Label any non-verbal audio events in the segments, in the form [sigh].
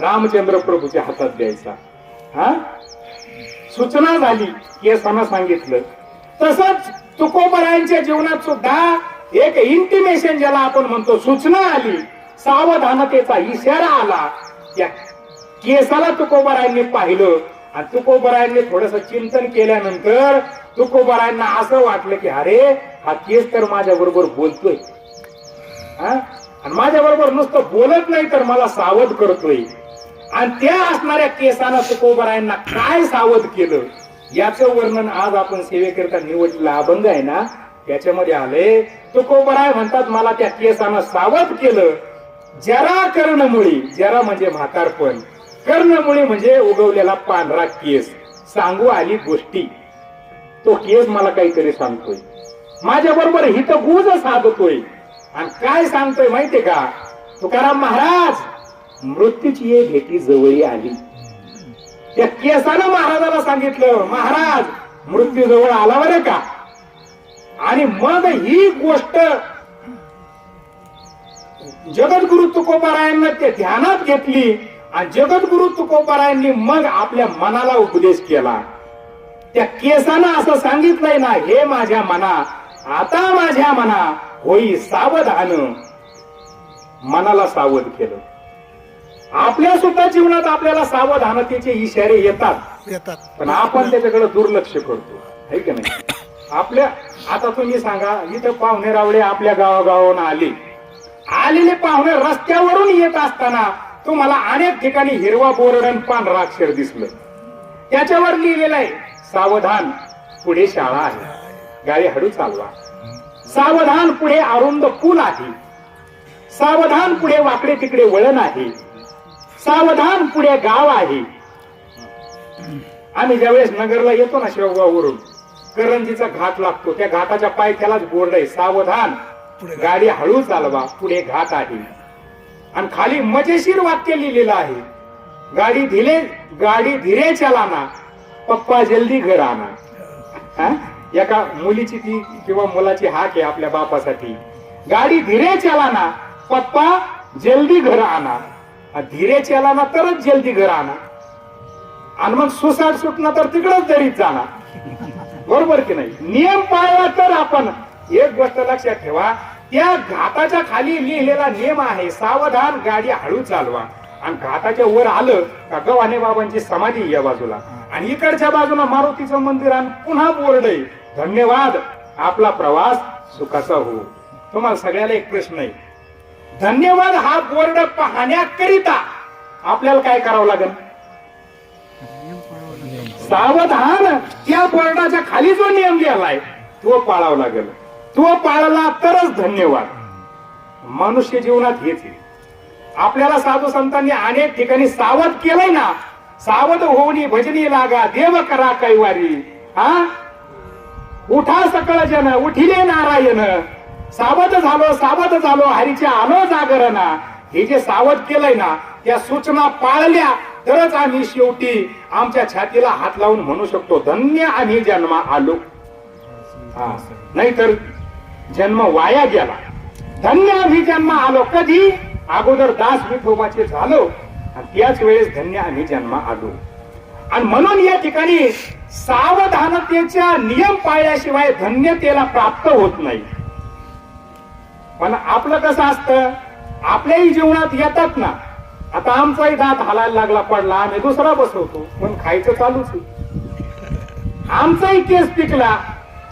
रामचंद्र प्रभूच्या हातात द्यायचा. हा? सूचना झाली केसानं सांगितलं. तसंच तुकोबरायांच्या जीवनात सुद्धा एक इंटिमेशन ज्याला आपण म्हणतो सूचना आली सावधानतेचा इशारा आला. या केसाला तुकोबरायांनी पाहिलं आणि तुकोबरायांनी थोडस चिंतन केल्यानंतर तुकोबरायांना असं वाटलं की अरे हा केस तर माझ्या बरोबर बोलतोय. हा? आणि माझ्या बरोबर नुसतं बोलत नाही तर मला सावध करतोय. आणि त्या असणाऱ्या केसानं तुकोबरायांना काय सावध केलं? याचं वर्णन आज आपण सेवेकरिता निवडलेला अभंग आहे ना? त्याच्यामध्ये आले तुकोबराय म्हणतात मला त्या केसानं सावध केलं. जरा कर्णमुळी जरा म्हणजे म्हातारपण. कर्णमुळी म्हणजे उगवलेला पांढरा केस. सांगू आली गोष्टी. तो केस मला काहीतरी सांगतोय. माझ्या बरोबर हित गुज साधतोय. आणि काय सांगतोय माहितीये का? तुकाराम महाराज मृत्यूची एक भेटी जवळी आली. त्या केसानं महाराजाला सांगितलं महाराज मृत्यू जवळ आला बरं का? आणि मग ही गोष्ट जगद्गुरु तुकोबारायांना ते ध्यानात घेतली आणि जगद्गुरु तुकोबारायांनी मग आपल्या मनाला उपदेश केला. त्या केसानं असं सांगितलंय ना हे माझ्या मना आता माझ्या मना होई सावधान. मनाला सावध केलं. आपल्या सुद्धा जीवनात आपल्याला सावधानतेचे इशारे येतात. येतात. पण आपण त्याच्याकडे दुर्लक्ष करतो. है की नाही? आपल्या आता तुम्ही सांगा इथं पाहुणे रावळे आपल्या गावागावाहून आले. आलेले पाहुणे रस्त्यावरून येत असताना तुम्हाला अनेक ठिकाणी हिरवा बोर्ड आणि पांढरा अक्षर दिसलं. त्याच्यावर लिहिलेलं आहे सावधान पुढे शाळा आहे. गाडी हळू चालवा. सावधान पुढे अरुंद पूल आहे. सावधान पुढे वाकडे तिकडे वळण आहे. सावधान पुढे गाव आहे. आम्ही ज्यावेळेस नगरला येतो ना शेवगाववरून करंजीचा घाट लागतो. त्या घाटाच्या पायथ्यालाच बोर्ड आहे. सावधान. गाडी हळू चालवा. पुढे घाट आहे. आणि खाली मजेशीर वाक्य लिहिलेलं आहे. गाडी धीरे गाडी धीरे चलाना पप्पा जल्दी घर आणा? एका मुलीची ती किंवा मुलाची हाक आहे आपल्या बापासाठी. गाडी धीरे चलाना पप्पा जल्दी घर आणा धीरे चलाना तरच जल्दी घर आणा. आणि मग सुसाट सुटणं तर तिकडच दरीत जाणार. बरोबर की नाही? नियम पाळला तर आपण एक गोष्ट लक्षात ठेवा त्या घाटाच्या खाली लिहिलेला नियम आहे सावधान गाडी हळू चालवा. आणि घाटाच्या वर आलं का गव्हाणे बाबांची समाधी या बाजूला. आणि इकडच्या बाजूला मारुतीचं मंदिर आणि पुन्हा बोर्ड आहे. धन्यवाद. आपला प्रवास सुखाचा हो. तुम्हाला सगळ्याला एक प्रश्न आहे. धन्यवाद हा बोर्ड पाहण्याकरिता. आपल्याला काय करावं लागेल? सावधान. त्या बोर्डाच्या खाली जो नियम लिहिलाय तो पाळावा लागेल. तो पाळला तरच धन्यवाद. मनुष्य जीवनात हेच आपल्याला साधू संतांनी अनेक ठिकाणी सावध केलंय ना सावध होऊनी भजनी लागा देव करा कैवारी. हा? उठा सकळ जन उठिले नारायण. सावध झालो सावध झालो हरीच्या आलो जागरणा हे जे सावध केलंय ना त्या सूचना पाळल्या तरच आम्ही शेवटी आमच्या छातीला हात लावून म्हणू शकतो धन्य आम्ही जन्मा आलो. नाहीतर जन्म वाया गेला. धन्य आम्ही जन्म आलो. कधी? अगोदर दास विठोबाचे झालो त्याच वेळेस धन्य आम्ही जन्म आलो. आणि म्हणून या ठिकाणी सावधानतेच्या नियम पाळल्याशिवाय धन्यतेला प्राप्त होत नाही. पण आपलं कसं असतं? आपल्याही जीवनात येतात ना. आता आमचाही दात हालायला लागला पडला. आम्ही दुसरा बसवतो. पण खायचं चालूच आमचाही केस पिकला.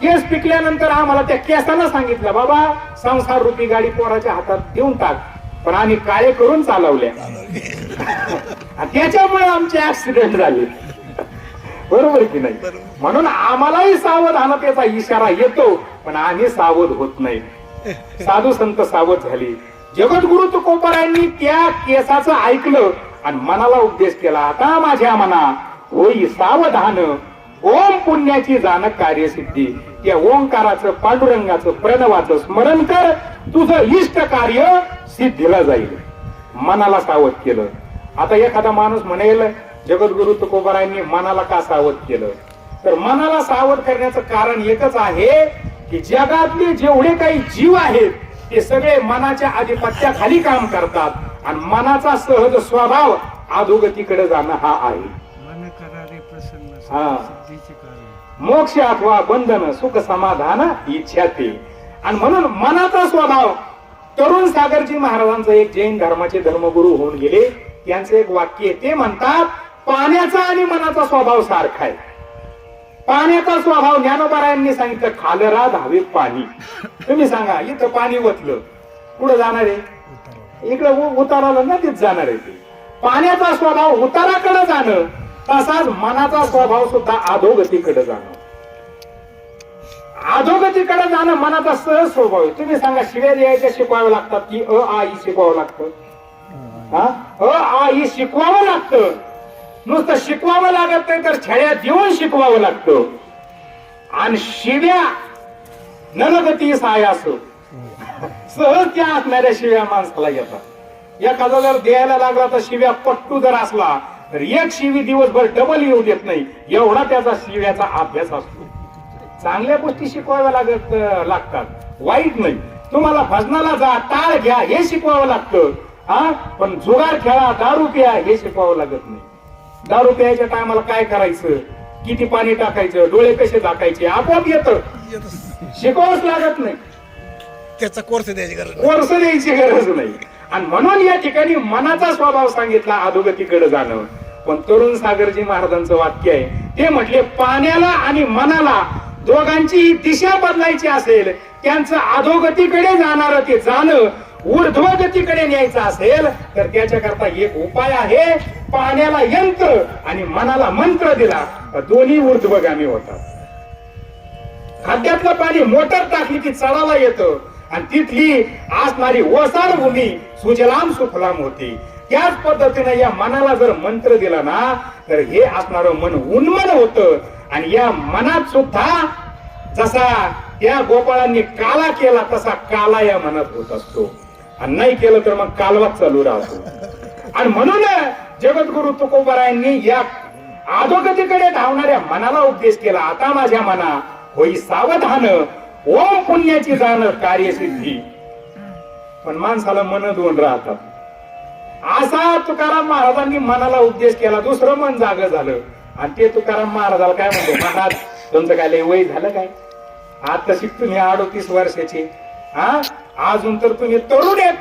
केस पिकल्यानंतर आम्हाला त्या केसानं सांगितलं बाबा संसार रूपी गाडी पोराच्या हातात देऊन टाक. पण आम्ही काळे करून चालवल्या. [laughs] त्याच्यामुळे आमचे ऍक्सिडेंट झाले. बरोबर की नाही? म्हणून आम्हालाही सावधानतेचा इशारा येतो पण आम्ही सावध होत नाही. साधू संत सावध झाली. जगद्गुरु तुकोबारायांनी त्या केसाचं ऐकलं आणि मनाला उपदेश केला आता माझ्या मना होई सावधान ओम पुण्याची जाण कार्यसिद्धी. त्या ओंकाराचं पांडुरंगाचं प्रणवाचं स्मरण कर तुझं इष्ट कार्य सिद्धीला जाईल. मनाला सावध केलं. आता एखादा माणूस म्हणेल जगद्गुरु तुकोबारायांनी मनाला का सावध केलं? तर मनाला सावध करण्याचं कारण एकच आहे की जगातले जेवढे काही जीव आहेत ते सगळे मनाच्या आधिपत्याखाली काम करतात. आणि मनाचा सहज स्वभाव अधोगतीकडे जाणं हा आहे. मन करारे प्रसन्न हा. सिद्धीचे कार्य. मोक्ष अथवा बंधन सुख समाधान इच्छा ते आणि म्हणून मनाचा स्वभाव तरुण सागरजी महाराजांचं एक जैन धर्माचे धर्मगुरु होऊन गेले. त्यांचं एक वाक्य आहे. ते म्हणतात पाण्याचा आणि मनाचा स्वभाव सारखा आहे. पाण्याचा स्वभाव ज्ञानोबारायांनी सांगितलं खालरा धावे पाणी. तुम्ही सांगा इथं पाणी ओतलं. कुठं जाणार आहे? इकडे उताराला नदीत जाणार आहे ते. पाण्याचा स्वभाव उताराकडे जाणं तसाच मनाचा स्वभाव सुद्धा अधोगतीकडे जाणं. अधोगतीकडे जाणं मनाचा सहज स्वभाव आहे. तुम्ही सांगा शिव्या द्यायच्या शिकवाव्या लागतात की अ आ ई शिकवावं लागतं? हा? अ आ ई शिकवावं लागतं. नुसतं शिकवावं लागत नाही तर छळ्या देऊन शिकवावं लागतं. आणि शिव्या ननगती सायास. सहज त्या असणाऱ्या शिव्या माणसाला येतात. एखादा जर द्यायला लागला तर शिव्या पट्टू जर असला तर एक शिवी दिवसभर डबल येऊ देत नाही. एवढा त्याचा शिव्याचा अभ्यास असतो. चांगल्या गोष्टी शिकवाव्या लागत लागतात. वाईट नाही. तुम्हाला भजनाला जा टाळ घ्या हे शिकवावं लागतं. हा? पण जुगार खेळा दारू प्या हे शिकवावं लागत नाही. दारू प्यायच्या टायमाला काय करायचं? किती पाणी टाकायचं? डोळे कसे टाकायचे आपोआप येतं. शिकवावंच लागत नाही. त्याचा कोर्स द्यायची गरज. कोर्स द्यायची गरज नाही. आणि म्हणून या ठिकाणी मनाचा स्वभाव सांगितला अधोगतीकडे जाणं. पण तरुण सागरजी महाराजांचं वाक्य आहे ते म्हटले पाण्याला आणि मनाला दोघांची दिशा बदलायची असेल त्यांचं अधोगतीकडे जाणार ते जाणं ऊर्ध्वगतीकडे न्यायचा असेल तर त्याच्याकरता एक उपाय आहे. पाण्याला यंत्र आणि मनाला मंत्र दिला. तर दोन्ही ऊर्ध्वगामी होतात. खाद्यातलं पाणी मोटर टाकली की चढायला येतं. आणि तिथली असणारी ओसार भूमी सुजलाम सुफलाम होती. त्याच पद्धतीने या मनाला जर मंत्र दिला ना तर हे असणारं मन उन्मन होत. आणि या मनात सुद्धा जसा या गोपाळांनी काला केला तसा काला या मनात होत असतो. आणि नाही केलं तर मग कालवाच चालू राहतो आणि म्हणून जगद्गुरु तुकोबारायांनी या अधोगतीकडे धावणाऱ्या मनाला उपदेश केला. आता माझ्या मना होई सावधान ओम पुण्याची जाण कार्यसिद्धी. पण माणसाला मन दोन राहतात. असा तुकाराम महाराजांनी मनाला उपदेश केला. दुसरं मन जाग झालं. आणि ते तुकाराम महाराजाला काय म्हणतो? महाराज तुमचं काय लय वय झालं काय? आता शिक तुम्ही अडोतीस वर्षाचे. हा? अजून तर तुम्ही तरुण आहेत.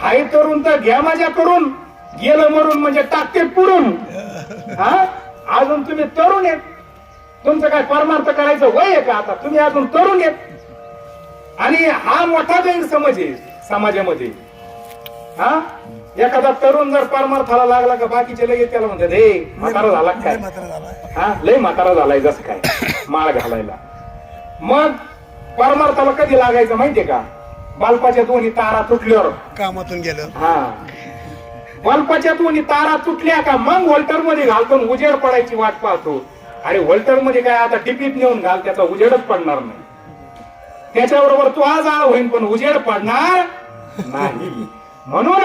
हाय तरुण तर घ्या माझ्या करून. गेलं मरून म्हणजे टाकते पुरून. हा? अजून तुम्ही तरुण आहेत. तुमचं काय परमार्थ करायचं वय आहे का आता? तुम्ही अजून तरुण आहेत. आणि हा मोठा गैरसमज आहे समाजामध्ये. हा? एखादा तरुण जर परमार्थाला लागला का बाकीचे लगेच त्याला म्हणतात हे म्हातारा झाला काय. हा? लय म्हातारा झालाय जसं काय. माळ घालायला. मग परमार्थाला कधी लागायचं माहितीये का? बालपाच्या दोन्ही तारा तुटल्यावर. कामातून गेलं. हा. बल्बाच्या दोन्ही तारा तुटल्या का मग व्होल्टरमध्ये घालतो आणि उजेड पडायची वाट पाहतो. अरे व्होल्टरमध्ये काय आता टिपीत नेऊन घाल त्याचा उजेडच पडणार नाही. त्याच्याबरोबर तो आज आळ होईन पण उजेड पडणार नाही. म्हणून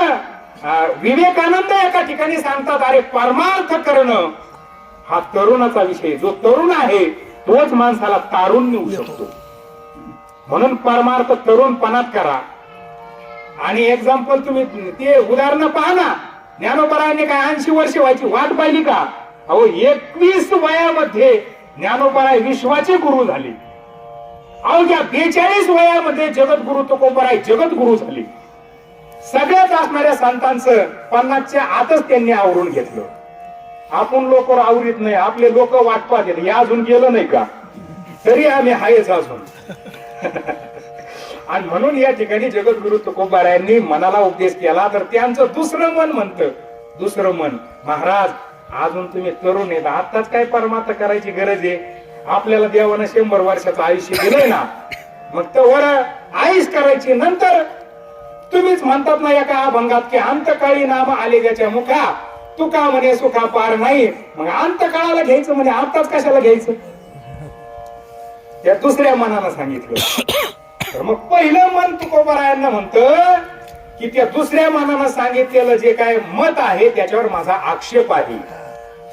विवेकानंद एका ठिकाणी सांगतात अरे परमार्थ करणं हा तरुणाचा विषय जो तरुण आहे तोच माणसाला तारून नेऊ शकतो. म्हणून परमार्थ तरुणपणात करा. आणि एक्झाम्पल तुम्ही ते उदाहरणं पहा ना. ज्ञानोबरायांनी काय ऐंशी वर्ष व्हायची वाट पाहिली का? अहो एकवीस वयामध्ये ज्ञानोबराय विश्वाचे गुरु झाले. अहो या बेचाळीस वयामध्ये जगद्गुरु तुकोबराय जगद्गुरु झाले. सगळ्याच असणाऱ्या संतांचं पन्नासच्या आतच त्यांनी आवरून घेतलं. आपण लोक आवरीत नाही आपले लोक वाट पाहत या अजून गेलं नाही का? तरी आम्ही हायच अजून. [laughs] आणि म्हणून या ठिकाणी जगद्गुरु तुकोबारायांनी मनाला उपदेश केला तर त्यांचं दुसरं मन म्हणतं. दुसरं मन. महाराज अजून तुम्ही तरुण आहेत आताच काय परमार्थ करायची गरज आहे? आपल्याला देवानं शंभर वर्षाचं आयुष्य दिलंय ना? मग तर आईस करायची नंतर तुम्हीच म्हणतात ना एका अभंगात की अंतकाळी नाम आले त्याच्या मुखा तुका म्हणे सुखा पार नाही. मग अंतकाळाला घ्यायचं म्हणजे आताच कशाला घ्यायचं? त्या दुसऱ्या मनानं सांगितलं. [coughs] तर मग पहिलं मन तुकोबारायांना म्हणतं की त्या दुसऱ्या मनानं सांगितलेलं जे काय मत आहे त्याच्यावर माझा आक्षेप आहे.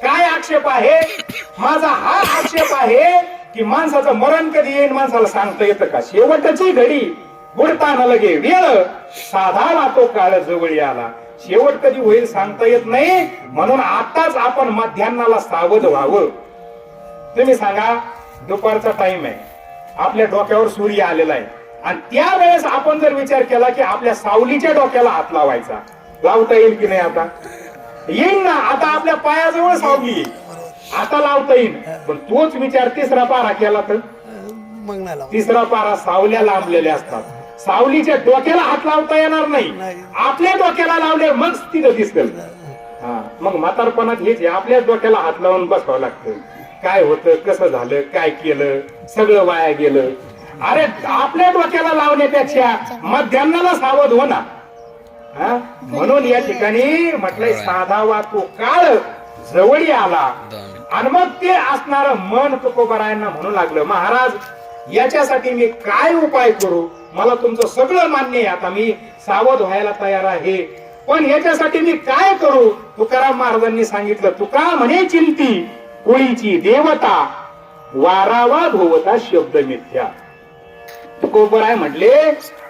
काय आक्षेप आहे? माझा हा आक्षेप आहे की माणसाचं मरण कधी येईल माणसाला सांगता येतं का? शेवटची घडी बुडताना लगे वेळ साधा तो काळ जवळी आला शेवट कधी होईल सांगता येत नाही म्हणून आताच आपण मध्यान्नाला सावध व्हावं. तुम्ही सांगा दुपारचा टाइम आहे. आपल्या डोक्यावर सूर्य आलेला आहे. आणि त्यावेळेस आपण जर विचार केला की आपल्या सावलीच्या डोक्याला हात लावायचा. लावता येईल की नाही आता? येईल ना. आता आपल्या पायाजवळ सावली. आता लावता येईल पण तोच विचार तिसरा पारा केला तर. तिसरा पारा सावल्या लांबलेल्या असतात. सावलीच्या डोक्याला हात लावता येणार नाही. आपल्या डोक्याला लावले मग तिथं दिसतं हा. मग म्हातारपणात हेच आहे, आपल्याच डोक्याला हात लावून बसावं लागतं. काय होतं कसं झालं काय केलं सगळं वाया गेलं. अरे आपल्या डोक्याला लावण्यापेक्षा मध्यान्नाला सावध हो ना. हा? म्हणून या ठिकाणी म्हटलंय साधावा तो काळ जवळी आला. आणि मग ते असणार मन तुकोबरायांना म्हणू लागलं महाराज याच्यासाठी मी काय उपाय करू? मला तुमचं सगळं मान्य आहे. आता मी सावध व्हायला तयार आहे. पण याच्यासाठी मी काय करू? तुकाराम महाराजांनी सांगितलं तुका म्हणे चिंती. कुळीची देवता वारावा भोवता शब्द मिथ्या. तुकोबराय म्हटले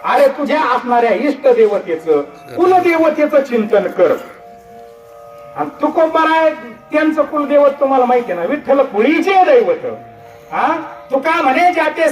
अरे तुझ्या असणाऱ्या इष्ट देवतेचं कुलदेवतेच चिंतन कर. आणि तुकोबराय त्यांचं कुलदेवत तुम्हाला माहिती ना विठ्ठल कुळीचे दैवत. हा? तुका म्हणे ज्या ते